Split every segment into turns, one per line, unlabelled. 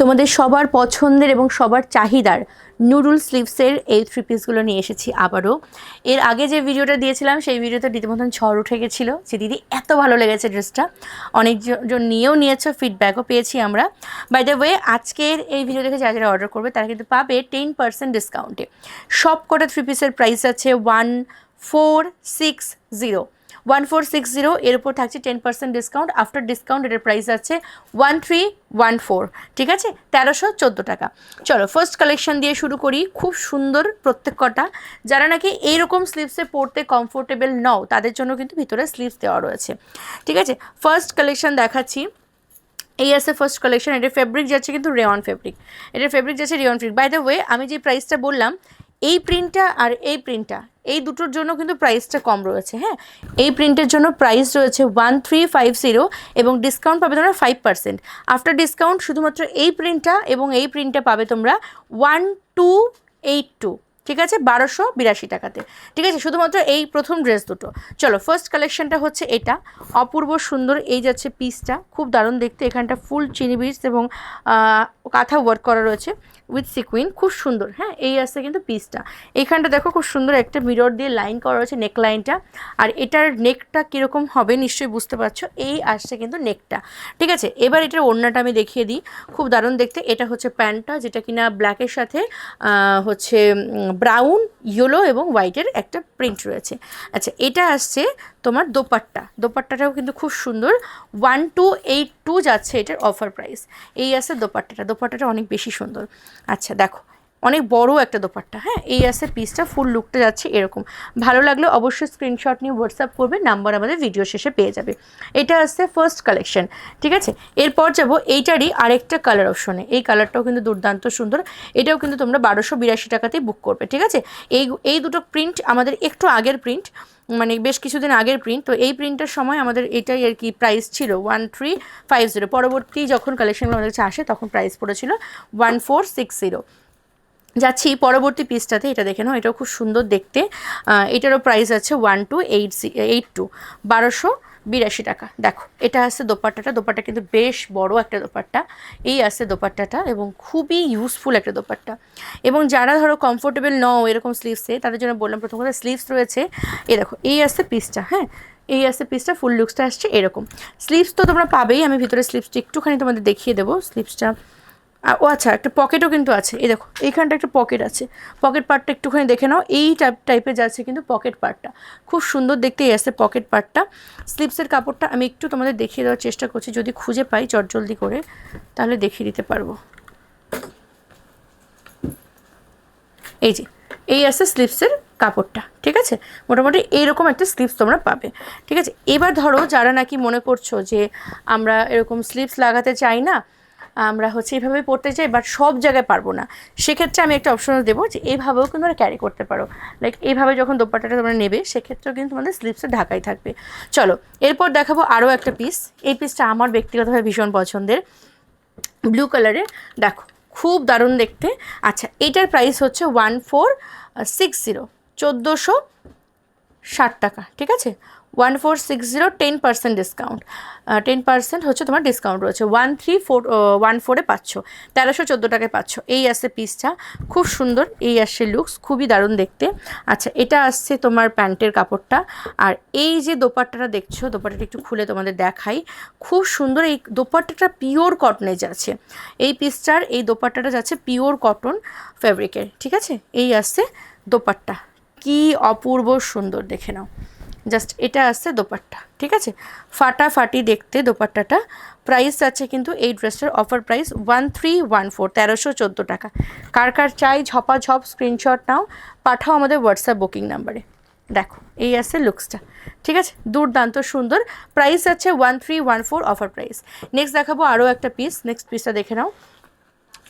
তোমাদের সবার পছন্দের এবং সবার চাহিদার নুডল স্লিভসের এই থ্রি পিসগুলো নিয়ে এসেছি আবারও। এর আগে যে ভিডিওটা দিয়েছিলাম, সেই ভিডিওতে রীতিমতন ঝড় উঠে গেছিল। যে দিদি, এত ভালো লেগেছে ড্রেসটা অনেকজন নিয়েও নিয়েছো ফিডব্যাকও পেয়েছি আমরা। বাই দ্য ওয়ে আজকের এই ভিডিও দেখে যারা যারা অর্ডার করবে, তারা কিন্তু পাবে টেন পার্সেন্ট ডিসকাউন্টে সব কটা থ্রি পিসের প্রাইস আছে one four six zero one four six zero এর উপর থাকছে ten percent discount after discount এটার প্রাইস আছে ওয়ান থ্রি ওয়ান ফোর ঠিক আছে? তেরোশো চোদ্দ টাকা। চলো ফার্স্ট কালেকশন দিয়ে শুরু করি। খুব সুন্দর প্রত্যেক কটা। যারা নাকি এইরকম স্লিভসে পরতে কমফোর্টেবল নও, তাদের জন্য কিন্তু ভিতরে স্লিভস দেওয়া রয়েছে। ঠিক আছে? ফার্স্ট কালেকশন দেখাচ্ছি। এই আছে ফার্স্ট কালেকশন এটার ফেব্রিক যাচ্ছে কিন্তু রেওয়ান ফেব্রিক এটার ফেব্রিক যাচ্ছে rayon fabric by the way আমি যে প্রাইসটা বললাম এই প্রিন্টটা আর এই প্রিন্টটা এই দুটোর জন্য কিন্তু প্রাইসটা কম রয়েছে হ্যাঁ? এই প্রিন্টের জন্য প্রাইস রয়েছে ওয়ান থ্রি ফাইভ জিরো এবং ডিসকাউন্ট পাবে তোমরা ফাইভ পার্সেন্ট আফটার ডিসকাউন্ট শুধুমাত্র এই প্রিন্টটা এবং এই প্রিন্টটা পাবে তোমরা ওয়ান টু এইট টু ঠিক আছে? বারোশো বিরাশি টাকাতে, ঠিক আছে? শুধুমাত্র এই প্রথম ড্রেস দুটো। চলো ফার্স্ট কালেকশনটা হচ্ছে এটা। অপূর্ব সুন্দর এই যাচ্ছে পিসটা খুব দারুণ দেখতে, এখানটা ফুল চিনি বিটস এবং কাঁথা ওয়ার্ক করা রয়েছে। উইথ সিকুইন খুব সুন্দর হ্যাঁ? এই আসছে কিন্তু পিসটা এইখানটা দেখো খুব সুন্দর একটা মিরর দিয়ে লাইন করা রয়েছে নেক লাইনটা আর এটার নেকটা কীরকম হবে নিশ্চয়ই বুঝতে পারছ, এই আসছে কিন্তু নেকটা ঠিক আছে? এবার এটার ওড়নাটা আমি দেখিয়ে দিই। খুব দারুণ দেখতে। এটা হচ্ছে প্যান্টটা, যেটা কিনা ব্ল্যাকের সাথে হচ্ছে ব্রাউন ইয়েলো এবং হোয়াইটের একটা প্রিন্ট রয়েছে। আচ্ছা এটা আসছে তোমার দোপাট্টা। দোপাট্টাটাও কিন্তু খুব সুন্দর। ওয়ান টু এইট টু যাচ্ছে এটার অফার প্রাইস এই আছে দোপাট্টাটা। দোপাট্টাটা অনেক বেশি সুন্দর। আচ্ছা দেখো, অনেক বড় একটা দোপাট্টা হ্যাঁ? এই আছে পিসটা ফুল লুকটা যাচ্ছে এরকম। ভালো লাগলে অবশ্যই স্ক্রিনশট নিয়ে হোয়াটসঅ্যাপ করবে নাম্বার আমাদের ভিডিও শেষে পেয়ে যাবে। এটা আসছে ফার্স্ট কালেকশন ঠিক আছে? এরপর যাব, এইটারই আরেকটা কালার অপশনে এই কালারটাও কিন্তু দুর্দান্ত সুন্দর। এটাও কিন্তু তোমরা বারোশো বিরাশি টাকাতেই বুক করবে, ঠিক আছে? এই এই দুটো প্রিন্ট আমাদের একটু আগের প্রিন্ট মানে বেশ কিছুদিন আগের প্রিন্ট তো এই প্রিন্টের সময় আমাদের এটাই আর কি প্রাইস ছিল ওয়ান থ্রি ফাইভ জিরো পরবর্তী যখন কালেকশনগুলো আমাদের কাছে আসে, তখন প্রাইস পড়েছিল ওয়ান ফোর সিক্স জিরো যাচ্ছি পরবর্তী পিসটাতে এটা দেখে নাও, এটাও খুব সুন্দর দেখতে। এটারও প্রাইস আছে one two eight eight two বারোশো বিরাশি টাকা। দেখো, এটা আছে দোপাট্টাটা। দোপাট্টা কিন্তু বেশ বড় একটা দোপাট্টা। এই আছে দোপাট্টাটা এবং খুবই ইউজফুল একটা দোপাট্টা। এবং যারা ধরো কমফোর্টেবল নও এরকম স্লিভসে তাদের জন্য বললাম প্রথম কথা স্লিভস রয়েছে। এই দেখো, এই আসছে পিসটা হ্যাঁ? এই আসছে পিসটা ফুল লুকসটা আসছে এরকম। স্লিভস তো তোমরা পাবেই, আমি ভিতরে স্লিভসটা একটুখানি তোমাদের দেখিয়ে দেবো। স্লিভসটা আ- ও আচ্ছা একটা পকেটও কিন্তু আছে। এই দেখো, এইখানটা একটা পকেট আছে। পকেট পার্টটা একটুখানি দেখে নাও। এই টাইপ টাইপের যাচ্ছে কিন্তু পকেট পার্টটা। খুব সুন্দর দেখতে এই আসছে পকেট পার্টটা। স্লিপসের কাপড়টা আমি একটু তোমাদের দেখিয়ে দেওয়ার চেষ্টা করছি। যদি খুঁজে পাই চটজলদি করে, তাহলে দেখিয়ে দিতে পারব। এই যে, এই আছে স্লিপসের কাপড়টা, ঠিক আছে? মোটামুটি এইরকম একটা স্লিপস তোমরা পাবে, ঠিক আছে? এবার ধরো যারা নাকি মনে করছ যে আমরা এরকম স্লিপস লাগাতে চাই না আমরা হচ্ছে এইভাবে পড়তে চাই বাট সব জায়গায় পারব না। সেক্ষেত্রে আমি একটা অপশন দেবো যে এইভাবেও কিন্তু তোমরা ক্যারি করতে পারো। লাইক এইভাবে যখন দোপাট্টাটা তোমরা নেবে, সেক্ষেত্রেও কিন্তু তোমাদের স্লিপসটা ঢাকাই থাকবে। চলো, এরপর দেখাবো আরও একটা পিস এই পিসটা আমার ব্যক্তিগতভাবে ভীষণ পছন্দের। ব্লু কালারের দেখো, খুব দারুণ দেখতে। আচ্ছা এটার প্রাইস হচ্ছে ওয়ান ফোর সিক্স জিরো চোদ্দোশো ষাট টাকা, ঠিক আছে? One four six zero ten percent discount ten percent হচ্ছে তোমার ডিসকাউন্ট রয়েছে। ওয়ান থ্রি ফোর ওয়ান ফোরে পাচ্ছ, তেরোশো চোদ্দ টাকায় পাচ্ছ। এই আসছে পিসটা খুব সুন্দর। এই আসছে লুকস খুবই দারুণ দেখতে। আচ্ছা এটা আসছে তোমার প্যান্টের কাপড়টা। আর এই যে দোপাট্টাটা দেখছ, দোপাট্টাটা একটু খুলে তোমাদের দেখাই। খুব সুন্দর এই দোপাট্টাটা পিওর কটনে যাচ্ছে। এই পিসটার এই দোপাট্টাটা যাচ্ছে পিওর কটন ফ্যাব্রিকের ঠিক আছে? এই আসছে দোপাট্টা। কি অপূর্ব সুন্দর, দেখে নাও। জাস্ট এটা আসছে দোপাট্টা, ঠিক আছে? ফাটাফাটি দেখতে দোপাট্টাটা। প্রাইস আছে কিন্তু এই ড্রেসটার offer price one three one four তেরোশো চোদ্দ টাকা। কার কার চাই ঝপাঝপ স্ক্রিনশট নাও, পাঠাও আমাদের হোয়াটসঅ্যাপ বুকিং নাম্বারে দেখো, এই আছে লুকসটা ঠিক আছে? দুর্দান্ত সুন্দর। প্রাইস আছে one three one four offer price. Next দেখাবো আরও একটা পিস নেক্সট পিসটা দেখে নাও।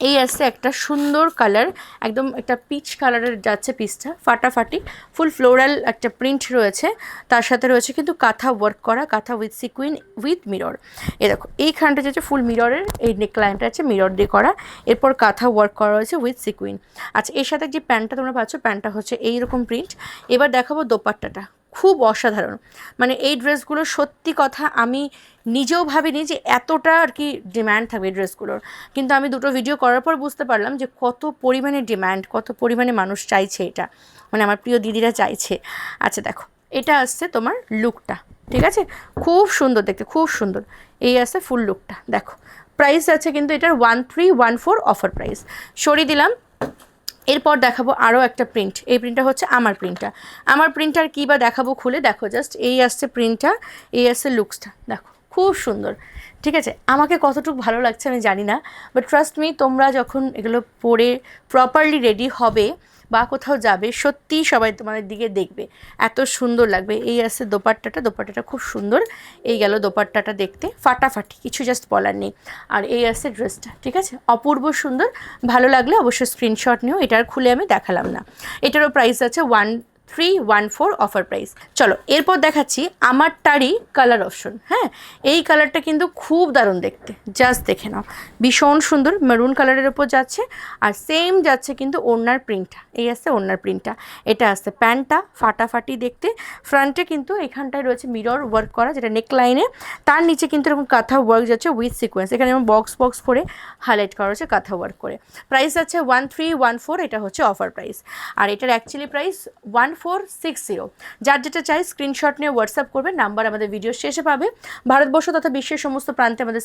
এই আসছে একটা সুন্দর কালার একদম একটা পিচ কালারের যাচ্ছে পিসটা ফাটাফাটি ফুল ফ্লোরাল একটা প্রিন্ট রয়েছে, তার সাথে রয়েছে কিন্তু কাঁথা ওয়ার্ক করা, kantha with sequin with mirror এ দেখো এইখানটা যাচ্ছে ফুল মিররের এই নেকলাইনটা আছে মিরর দিয়ে করা, এরপর কাঁথা ওয়ার্ক করা রয়েছে উইথ সিকুইন আচ্ছা এর সাথে যে প্যান্টটা তোমরা পাচ্ছ, প্যান্টটা হচ্ছে এইরকম প্রিন্ট এবার দেখাবো দোপাট্টাটা। খুব অসাধারণ। মানে এই ড্রেসগুলো সত্যি কথা আমি নিজেও ভাবিনি যে এতটা আর কি ডিম্যান্ড থাকবে এই ড্রেসগুলোর। কিন্তু আমি দুটো ভিডিও করার পর বুঝতে পারলাম যে কত পরিমাণে ডিম্যান্ড কত পরিমাণে মানুষ চাইছে এটা। মানে আমার প্রিয় দিদিরা চাইছে। আচ্ছা দেখো, এটা আসছে তোমার লুকটা ঠিক আছে? খুব সুন্দর দেখতে, খুব সুন্দর। এই আছে ফুল লুকটা দেখো। প্রাইস আছে কিন্তু এটার one three one four offer price সরিয়ে দিলাম। এরপর দেখাবো আরও একটা প্রিন্ট এই প্রিন্টটা হচ্ছে আমার প্রিন্টার আমার প্রিন্টার কী বা দেখাবো খুলে দেখো জাস্ট এই আসছে প্রিন্টটা এই আসছে লুকসটা দেখো, খুব সুন্দর। ঠিক আছে? আমাকে কতটুকু ভালো লাগছে আমি জানি না বাট ট্রাস্ট মি তোমরা যখন এগুলো পরে প্রপারলি রেডি হবে বা কোথাও যাবে, সত্যিই সবাই তোমাদের দিকে দেখবে। এত সুন্দর লাগবে। এই আছে দোপাট্টাটা। দোপাট্টাটা খুব সুন্দর। এই গেল দোপাট্টাটা দেখতে। ফাটাফাটি। কিছু জাস্ট বলার নেই। আর এই আছে ড্রেসটা ঠিক আছে? অপূর্ব সুন্দর। ভালো লাগলে অবশ্যই স্ক্রিনশট নিও। এটার খুলে আমি দেখালাম না। এটারও প্রাইস আছে one three one four offer price চলো, এরপর দেখাচ্ছি আমারটারই কালার অপশন হ্যাঁ? এই কালারটা কিন্তু খুব দারুণ দেখতে জাস্ট দেখে নাও। ভীষণ সুন্দর মেরুন কালারের ওপর যাচ্ছে, আর সেম যাচ্ছে কিন্তু ওড়নার প্রিন্টটা এই আসছে ওড়নার প্রিন্টটা এটা আসছে প্যান্টটা, ফাটাফাটি দেখতে। ফ্রন্টে কিন্তু এখানটায় রয়েছে মিরর ওয়ার্ক করা, যেটা নেক লাইনে তার নিচে কিন্তু এরকম কাঁথা ওয়ার্ক যাচ্ছে উইথ সিকোয়েন্স এখানে যেমন বক্স বক্স করে হাইলাইট করা হচ্ছে কাঁথা ওয়ার্ক করে। প্রাইস আছে ওয়ান থ্রি ওয়ান ফোর এটা হচ্ছে অফার প্রাইস আর এটার actually price one four six zero. যার যেটা চাই স্ক্রিনশট নিয়ে হোয়াটসঅ্যাপ করবে নাম্বার আমাদের ভিডিও শেষে পাবে। ভারতবর্ষ তথা বিশ্বের সমস্ত প্রান্তে আমাদের